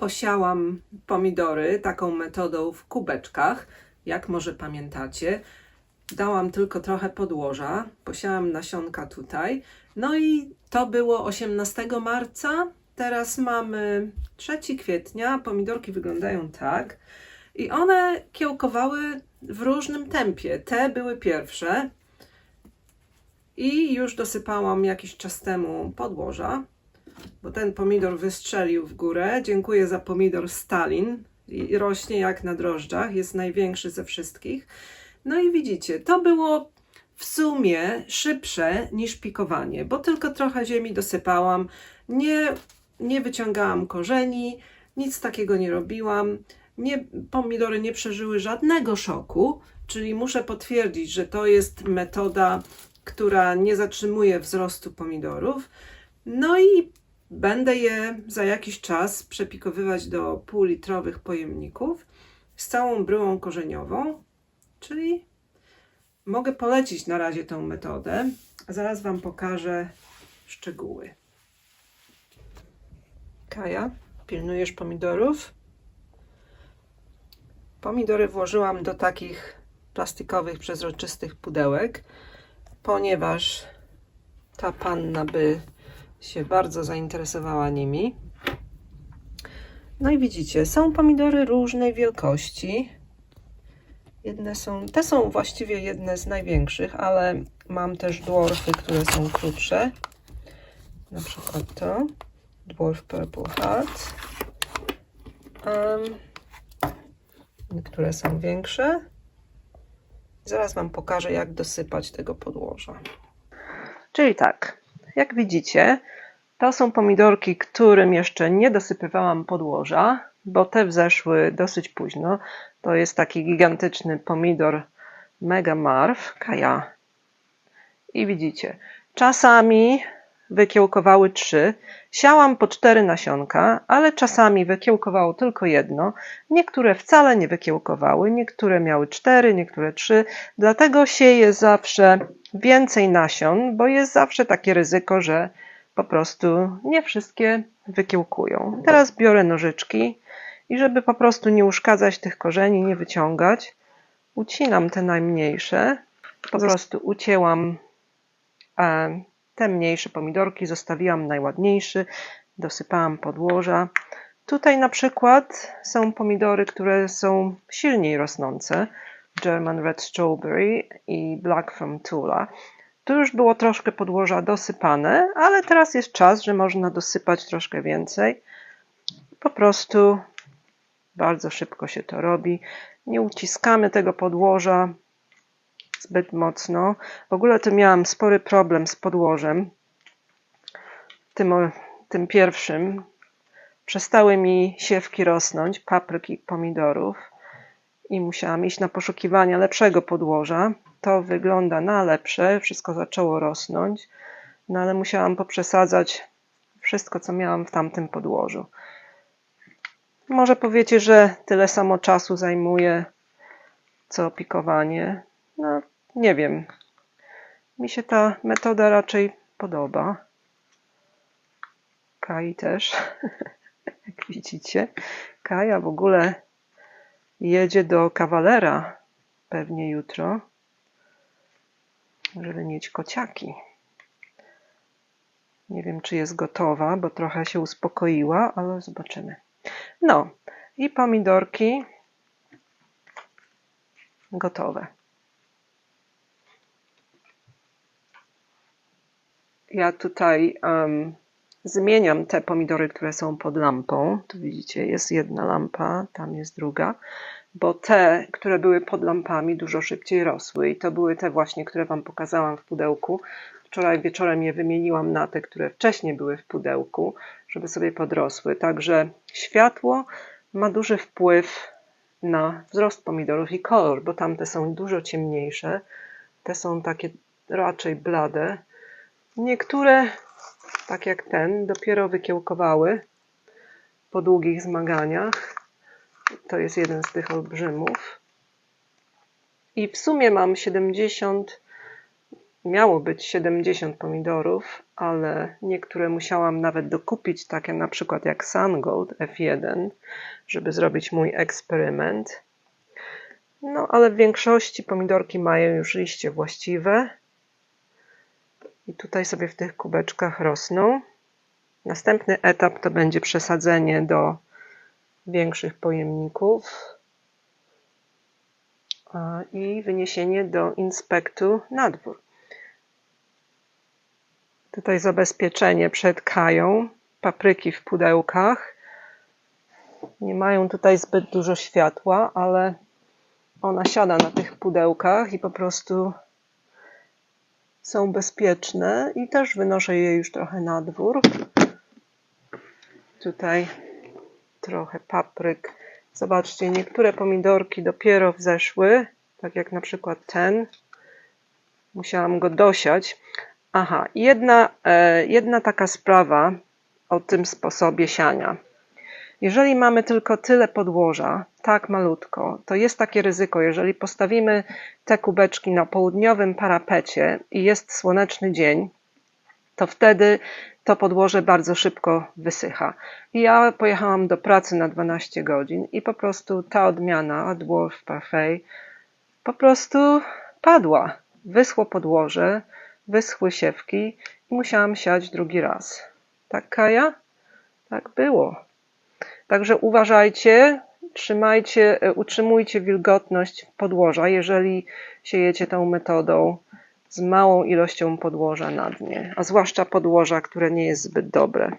posiałam pomidory taką metodą w kubeczkach, jak może pamiętacie. Dałam tylko trochę podłoża, posiałam nasionka tutaj. No i to było 18 marca. Teraz mamy 3 kwietnia. Pomidorki wyglądają tak. I one kiełkowały w różnym tempie. Te były pierwsze. I już dosypałam jakiś czas temu podłoża, bo ten pomidor wystrzelił w górę. Dziękuję za pomidor Stalin. I rośnie jak na drożdżach, jest największy ze wszystkich. No i widzicie, to było w sumie szybsze niż pikowanie, bo tylko trochę ziemi dosypałam, nie, nie wyciągałam korzeni, nic takiego nie robiłam. Nie, pomidory nie przeżyły żadnego szoku, czyli muszę potwierdzić, że to jest metoda, która nie zatrzymuje wzrostu pomidorów. No i będę je za jakiś czas przepikowywać do półlitrowych pojemników z całą bryłą korzeniową, czyli mogę polecić na razie tą metodę. Zaraz Wam pokażę szczegóły. Kaja, pilnujesz pomidorów? Pomidory włożyłam do takich plastikowych, przezroczystych pudełek, ponieważ ta panna by się bardzo zainteresowała nimi. No i widzicie, są pomidory różnej wielkości. Jedne są, te są właściwie jedne z największych, ale mam też dwarfy, które są krótsze. Na przykład to. Dwarf Purple Heart. Um, niektóre są większe. Zaraz Wam pokażę, jak dosypać tego podłoża. Czyli tak, jak widzicie, to są pomidorki, którym jeszcze nie dosypywałam podłoża, bo te wzeszły dosyć późno. To jest taki gigantyczny pomidor Mega Marv, Kaja. I widzicie, czasami wykiełkowały trzy. Siałam po cztery nasionka, ale czasami wykiełkowało tylko jedno. Niektóre wcale nie wykiełkowały, niektóre miały cztery, niektóre trzy. Dlatego sieję zawsze więcej nasion, bo jest zawsze takie ryzyko, że po prostu nie wszystkie wykiełkują. Teraz biorę nożyczki i żeby po prostu nie uszkadzać tych korzeni, nie wyciągać, ucinam te najmniejsze. Po prostu ucięłam e, te mniejsze pomidorki, zostawiłam najładniejszy, dosypałam podłoża. Tutaj na przykład są pomidory, które są silniej rosnące. German Red Strawberry i Black from Tula. Tu już było troszkę podłoża dosypane, ale teraz jest czas, że można dosypać troszkę więcej. Po prostu bardzo szybko się to robi. Nie uciskamy tego podłoża zbyt mocno. W ogóle to miałam spory problem z podłożem. Tym, tym pierwszym przestały mi siewki rosnąć, papryk i pomidorów i musiałam iść na poszukiwania lepszego podłoża. To wygląda na lepsze, wszystko zaczęło rosnąć, no ale musiałam poprzesadzać wszystko, co miałam w tamtym podłożu. Może powiecie, że tyle samo czasu zajmuje co pikowanie. No, nie wiem. Mi się ta metoda raczej podoba. Kai też. Jak widzicie, Kaja w ogóle jedzie do kawalera pewnie jutro, żeby mieć kociaki. Nie wiem, czy jest gotowa, bo trochę się uspokoiła, ale zobaczymy. No i pomidorki gotowe. Ja tutaj um, zmieniam te pomidory, które są pod lampą. Tu widzicie, jest jedna lampa, tam jest druga, bo te, które były pod lampami, dużo szybciej rosły i to były te właśnie, które Wam pokazałam w pudełku. Wczoraj wieczorem je wymieniłam na te, które wcześniej były w pudełku, żeby sobie podrosły. Także światło ma duży wpływ na wzrost pomidorów i kolor, bo tamte są dużo ciemniejsze. Te są takie raczej blade. Niektóre, tak jak ten, dopiero wykiełkowały po długich zmaganiach. To jest jeden z tych olbrzymów. I w sumie mam 70 miało być 70 pomidorów, ale niektóre musiałam nawet dokupić, takie na przykład jak Sungold F1, żeby zrobić mój eksperyment. No, ale w większości pomidorki mają już liście właściwe. I tutaj sobie w tych kubeczkach rosną. Następny etap to będzie przesadzenie do większych pojemników i wyniesienie do inspektu na dwór. Tutaj zabezpieczenie przed kają, papryki w pudełkach. Nie mają tutaj zbyt dużo światła, ale ona siada na tych pudełkach i po prostu są bezpieczne i też wynoszę je już trochę na dwór. Tutaj trochę papryk. Zobaczcie, niektóre pomidorki dopiero wzeszły, tak jak na przykład ten. Musiałam go dosiać. Aha, jedna, e, jedna taka sprawa o tym sposobie siania. Jeżeli mamy tylko tyle podłoża, tak malutko, to jest takie ryzyko, jeżeli postawimy te kubeczki na południowym parapecie i jest słoneczny dzień, to wtedy to podłoże bardzo szybko wysycha. Ja pojechałam do pracy na 12 godzin i po prostu ta odmiana Dwarf Parfait po prostu padła. Wyschło podłoże, wyschły siewki i musiałam siać drugi raz. Tak, Kaja? Tak było. Także uważajcie, trzymajcie, utrzymujcie wilgotność podłoża, jeżeli siejecie tą metodą z małą ilością podłoża na dnie, a zwłaszcza podłoża, które nie jest zbyt dobre.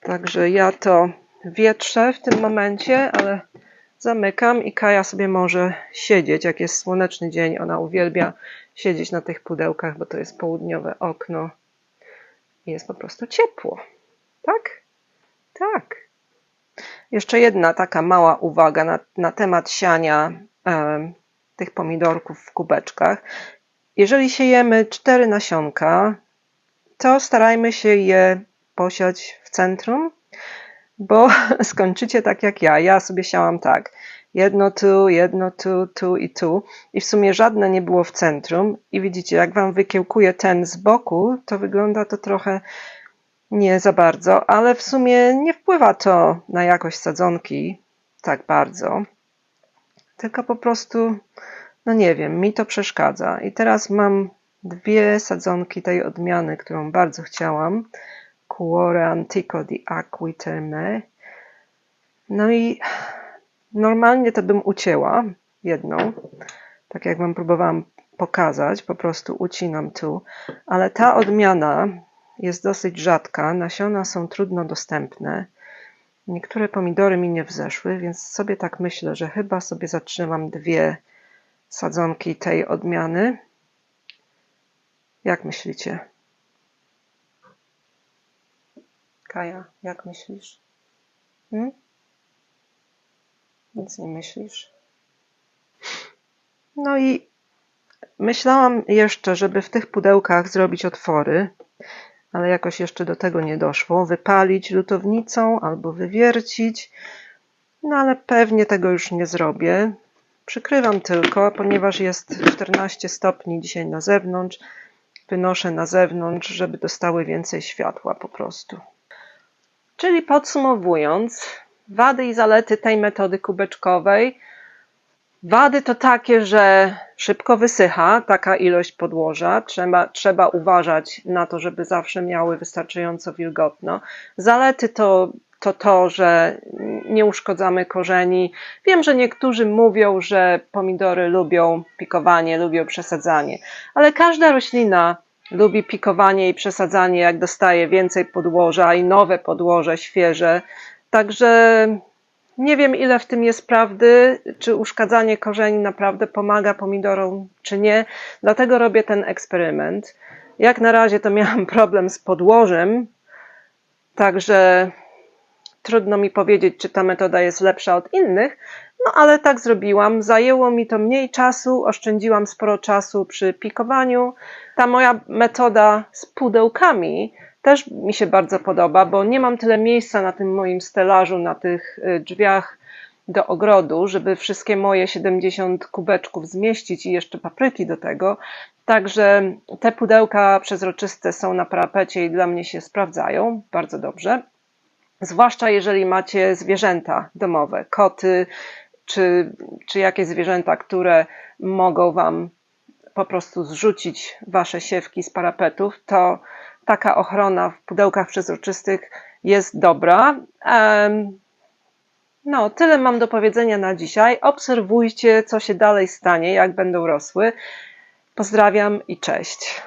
Także ja to wietrzę w tym momencie, ale zamykam i Kaja sobie może siedzieć, jak jest słoneczny dzień. Ona uwielbia siedzieć na tych pudełkach, bo to jest południowe okno i jest po prostu ciepło. Tak? Tak. Jeszcze jedna taka mała uwaga na, na temat siania e, tych pomidorków w kubeczkach. Jeżeli siejemy cztery nasionka, to starajmy się je posiać w centrum, bo skończycie tak jak ja. Ja sobie siałam tak. Jedno tu, jedno tu, tu i tu. I w sumie żadne nie było w centrum. I widzicie, jak wam wykiełkuje ten z boku, to wygląda to trochę nie za bardzo, ale w sumie nie wpływa to na jakość sadzonki tak bardzo. Tylko po prostu no nie wiem, mi to przeszkadza. I teraz mam dwie sadzonki tej odmiany, którą bardzo chciałam. Cuore Antico di Aquiterme. No i normalnie to bym ucięła jedną, tak jak wam próbowałam pokazać, po prostu ucinam tu, ale ta odmiana jest dosyć rzadka, nasiona są trudno dostępne. Niektóre pomidory mi nie wzeszły, więc sobie tak myślę, że chyba sobie zatrzymam dwie sadzonki tej odmiany. Jak myślicie? Kaja, jak myślisz? Hmm? Nic nie myślisz? No i myślałam jeszcze, żeby w tych pudełkach zrobić otwory, ale jakoś jeszcze do tego nie doszło. Wypalić lutownicą albo wywiercić, no ale pewnie tego już nie zrobię. Przykrywam tylko, ponieważ jest 14 stopni dzisiaj na zewnątrz. Wynoszę na zewnątrz, żeby dostały więcej światła po prostu. Czyli podsumowując, wady i zalety tej metody kubeczkowej. Wady to takie, że szybko wysycha taka ilość podłoża. Trzeba, trzeba uważać na to, żeby zawsze miały wystarczająco wilgotno. Zalety to to to, że nie uszkodzamy korzeni. Wiem, że niektórzy mówią, że pomidory lubią pikowanie, lubią przesadzanie, ale każda roślina lubi pikowanie i przesadzanie, jak dostaje więcej podłoża i nowe podłoże, świeże. Także nie wiem, ile w tym jest prawdy, czy uszkadzanie korzeni naprawdę pomaga pomidorom, czy nie. Dlatego robię ten eksperyment. Jak na razie to miałam problem z podłożem, także trudno mi powiedzieć, czy ta metoda jest lepsza od innych, no ale tak zrobiłam. Zajęło mi to mniej czasu, oszczędziłam sporo czasu przy pikowaniu. Ta moja metoda z pudełkami też mi się bardzo podoba, bo nie mam tyle miejsca na tym moim stelażu, na tych y, drzwiach do ogrodu, żeby wszystkie moje 70 kubeczków zmieścić i jeszcze papryki do tego. Także te pudełka przezroczyste są na parapecie i dla mnie się sprawdzają bardzo dobrze. Zwłaszcza jeżeli macie zwierzęta domowe, koty czy, czy jakieś zwierzęta, które mogą Wam po prostu zrzucić Wasze siewki z parapetów, to taka ochrona w pudełkach przezroczystych jest dobra. No, tyle mam do powiedzenia na dzisiaj. Obserwujcie, co się dalej stanie, jak będą rosły. Pozdrawiam i cześć.